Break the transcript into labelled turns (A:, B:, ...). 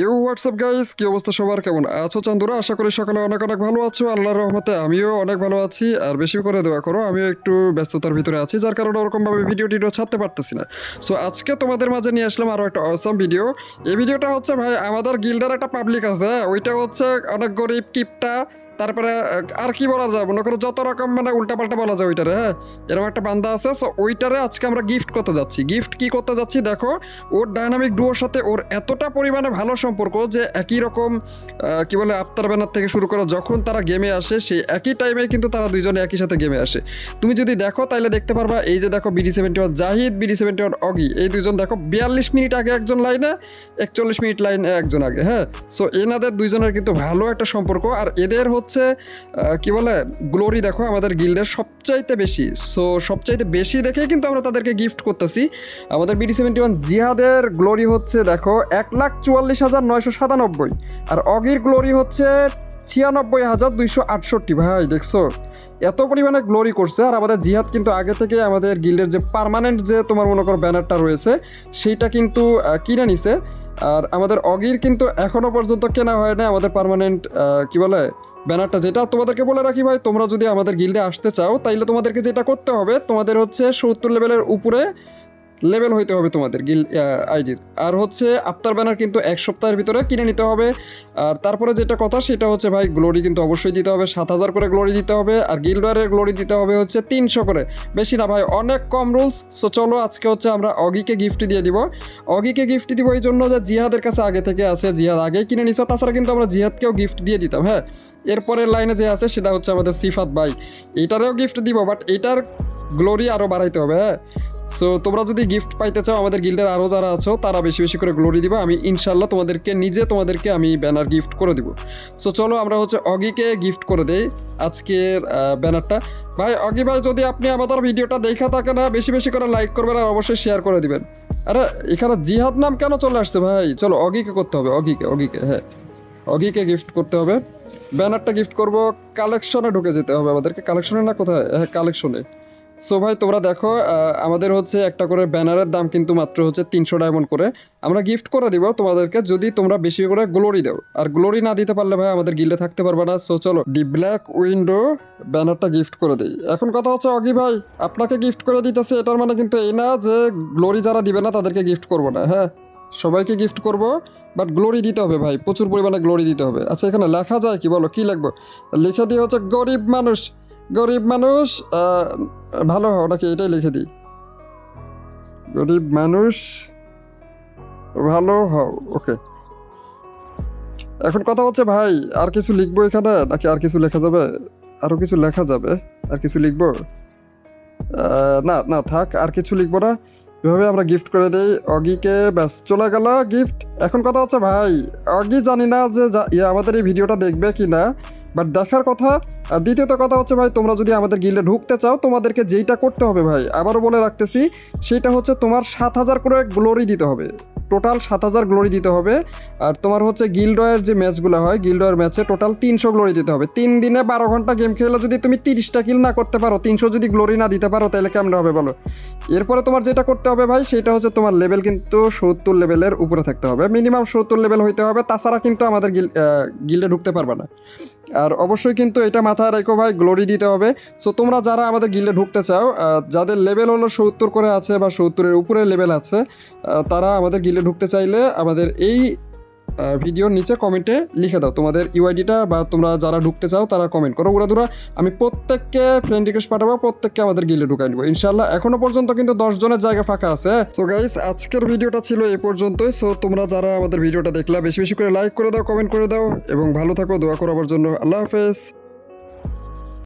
A: You WhatsApp guys কি অবস্থা সবার? কেমন আছো চান্দুরা? আশা করি সকালে অনেক অনেক ভালো আছো। আল্লাহর রহমতে আমিও অনেক ভালো আছি। আর বেশি করে দোয়া করো, আমিও একটু ব্যস্ততার ভিতরে আছি, যার কারণে ওরকমভাবে ভিডিও টিডিও ছাড়তে পারতেছি না। সো আজকে তোমাদের মাঝে নিয়ে আসলাম আরও একটা অসম ভিডিও এই ভিডিওটা হচ্ছে, ভাই, আমাদের গিল্ডার একটা পাবলিক আছে হ্যাঁ? ওইটা হচ্ছে অনেক গরিব কিপটা তারপরে আর কি বলা যায়? মনে করো যত রকম মানে উল্টাপাল্টা বলা যায় ওইটারে হ্যাঁ? এরকম একটা বান্দা আছে সো ওইটারে আজকে আমরা গিফট করতে যাচ্ছি। গিফট কি করতে যাচ্ছি? দেখো, ওর ডায়নামিক ডুয়োর সাথে ওর এতটা পরিমাণে ভালো সম্পর্ক যে একই রকম কি বলে, আফতার ব্যানার থেকে শুরু করে যখন তারা গেমে আসে, সেই একই টাইমে কিন্তু তারা দুইজনে একই সাথে গেমে আসে। তুমি যদি দেখো তাহলে দেখতে পারবা, এই যে দেখো BD seventy one Zahid BD seventy one Oggy, এই দুজন দেখো বিয়াল্লিশ মিনিট আগে একজন লাইনে, একচল্লিশ মিনিট লাইনে, একজন আগে হ্যাঁ? সো এনাদের দুইজনের কিন্তু ভালো একটা সম্পর্ক, আর এদের হচ্ছে আহ, কি বলে গ্লোরি দেখো আমাদের গিল্ডের সবচাইতে বেশি। সো সবচাইতে বেশি দেখেই কিন্তু আমরা তাদেরকে গিফট করতেছি। আমাদের বিডি সেভেন্টি ওয়ান জিহাদের গ্লোরি হচ্ছে দেখো এক লাখ চুয়াল্লিশ হাজার নয়শো সাতানব্বই। আর অগির গ্লোরি হচ্ছে ছিয়ানব্বই হাজার দুইশো আটষট্টি। ভাই দেখছ? এত পরিমাণে গ্লোরি করছে। আর আমাদের জিহাদ কিন্তু আগে থেকে আমাদের গিল্ডের যে পার্মানেন্ট যে তোমার মনে করো ব্যানারটা রয়েছে সেইটা কিন্তু কিনে নিছে। আর আমাদের অগির কিন্তু এখনও পর্যন্ত কেনা হয় না আমাদের পার্মানেন্ট কি বলে ব্যানারটা যেটা তোমাদেরকে বলে রাখি ভাই, তোমরা যদি আমাদের গিল্ডে আসতে চাও, তাইলে তোমাদেরকে যেটা করতে হবে, তোমাদের হচ্ছে সত্তর লেভেলের উপরে লেভেল হইতে হবে তোমাদের গিল আইডির আর হচ্ছে, আফতার ব্যানার কিন্তু এক সপ্তাহের ভিতরে কিনে নিতে হবে। আর তারপরে যেটা কথা, সেটা হচ্ছে ভাই গ্লোরি কিন্তু অবশ্যই দিতে হবে, সাত হাজার করে গ্লোরি দিতে হবে, আর গিল্ডারের গ্লোরি দিতে হবে হচ্ছে তিনশো করে। বেশি না ভাই, অনেক কম রুলস সো চলো আজকে হচ্ছে আমরা অগিকে গিফট দিয়ে দিব। অগিকে গিফট দিব এই জন্য যে জিহাদের কাছে আগে থেকে আছে, জিহাদ আগেই কিনে নিছে, তাছাড়া কিন্তু আমরা জিহাদকেও গিফট দিয়ে দিতাম হ্যাঁ? এরপরের লাইনে যে আছে, সেটা হচ্ছে আমাদের সিফাত ভাই। এইটারেও গিফট দিব বাট এইটার গ্লোরি আরও বাড়াইতে হবে হ্যাঁ? সো তোমরা যদি গিফট পাইতে চাও, আমাদের গিল্ডের আরও যারা আছো, তারা বেশি বেশি করে গ্লোরি দিবা। আমি ইনশাল্লাহ তোমাদেরকে, নিজে তোমাদেরকে আমি ব্যানার গিফট করে দিব। সো চলো আমরা হচ্ছে অগিকে গিফট করে দেই আজকের ব্যানারটা ভাই, অগি ভাই, যদি আপনি আমাদের ভিডিওটা দেখা থাকেন না বেশি বেশি করে লাইক করবেন আর অবশ্যই শেয়ার করে দিবেন। আরে, এখানে জিহাদ নাম কেন চলে আসছে ভাই? চলো, অগিকে করতে হবে, অগিকে অগিকে হ্যাঁ। অগিকে গিফট করতে হবে। ব্যানারটা গিফট করব কালেকশনে ঢুকে যেতে হবে আমাদেরকে। কালেকশনে না কোথায়? হ্যাঁ কালেকশনে সো ভাই, তোমরা দেখো আমাদের হচ্ছে একটা করে ব্যানারের দাম কিন্তু মাত্র হচ্ছে তিনশো ডায়মন্ড করে। আমরা গিফট করে দিব তোমাদেরকে, যদি তোমরা বেশি করে গ্লোরি দাও। আর গ্লোরি না দিতে পারলে ভাই, আমাদের গিল্ডে থাকতে পারবে না। সো চলো দি ব্ল্যাক উইন্ডো ব্যানারটা গিফট করে দিই। এখন কথা হচ্ছে, অগি ভাই, আপনাকে গিফট করে দিতেছে, এটার মানে কিন্তু এই না যে গ্লোরি যারা দিবে না, তাদেরকে গিফট করব না হ্যাঁ? সবাইকে গিফট করব বাট গ্লোরি দিতে হবে ভাই, প্রচুর পরিমাণে গ্লোরি দিতে হবে। আচ্ছা এখানে লেখা যায় কি বলো? কি লিখব? লিখে দিয়ে হচ্ছে, গরিব মানুষ গরিব মানুষ ভালো হও, নাকি এটাই লিখে দিই। গরিব মানুষ, ভালো হও, ওকে। এখন কথা হচ্ছে, ভাই, আর কিছু লিখব এখানে, নাকি আর কিছু লেখা যাবে? আরও কিছু লেখা যাবে, আর কিছু লিখব? না না, থাক, আর কিছু লিখব না। এভাবে আমরা গিফট করে দেই। অগিকে, ব্যাস, চলে গেল গিফট এখন কথা হচ্ছে, ভাই, অগি জানি না যে ইয়ে আমাদের এই ভিডিওটা দেখবে কি না বাট দেখার কথা আর দ্বিতীয়ত কথা হচ্ছে ভাই, তোমরা যদি আমাদের গিল্ডে ঢুকতে চাও, তোমাদেরকে যেইটা করতে হবে ভাই, আবারও বলে রাখতেছি, সেটা হচ্ছে তোমার সাত হাজার করে গ্লোরি দিতে হবে। টোটাল সাত হাজার গ্লোরি দিতে হবে। আর তোমার হচ্ছে গিল্ডয়ের যে ম্যাচগুলো হয় গিল্ডয়ের ম্যাচে টোটাল তিনশো গ্লোরি দিতে হবে। তিন দিনে বারো ঘণ্টা গেম খেলে যদি তুমি তিরিশটা কিল না করতে পারো, তিনশো যদি গ্লোরি না দিতে পারো, তাহলে কেমন হবে বলো? এরপরে তোমার যেটা করতে হবে ভাই, সেটা হচ্ছে তোমার লেভেল কিন্তু সত্তর লেভেলের উপরে থাকতে হবে। মিনিমাম সত্তর লেভেল হইতে হবে, তাছাড়া কিন্তু আমাদের গিল গিল্ডে ঢুকতে পারবে না। আর অবশ্যই কিন্তু এটা মাথায় রেখো ভাই গ্লোরি দিতে হবে। সো তোমরা যারা আমাদের গিল্ডে ঢুকতে চাও যাদের লেভেল হলো সত্তর করে আছে বা সত্তরের উপরে লেভেল আছে তারা আমাদের গিল্ডে ঢুকতে চাইলে আমাদের এই ভিডিওর নিচে কমেন্টে লিখে দাও তোমাদের ইউআইডিটা বা তোমরা যারা ঢুকতে চাও তারা কমেন্ট করো। ওরা দুরা, আমি প্রত্যেককে ফ্রেন্ড রিকোয়েস্ট পাঠাবো, প্রত্যেককে আমাদের গিলে ঢুকাই নেব। ইনশাল্লাহ এখনও পর্যন্ত কিন্তু জনের জায়গা ফাঁকা আছে সো গাইস আজকের ভিডিওটা ছিল এই পর্যন্তই। সো তোমরা যারা আমাদের ভিডিওটা দেখলা, বেশি বেশি করে লাইক করে দাও কমেন্ট করে দাও এবং ভালো থাকো, দোয়া করাবার জন্য। আল্লাহ হাফেজ।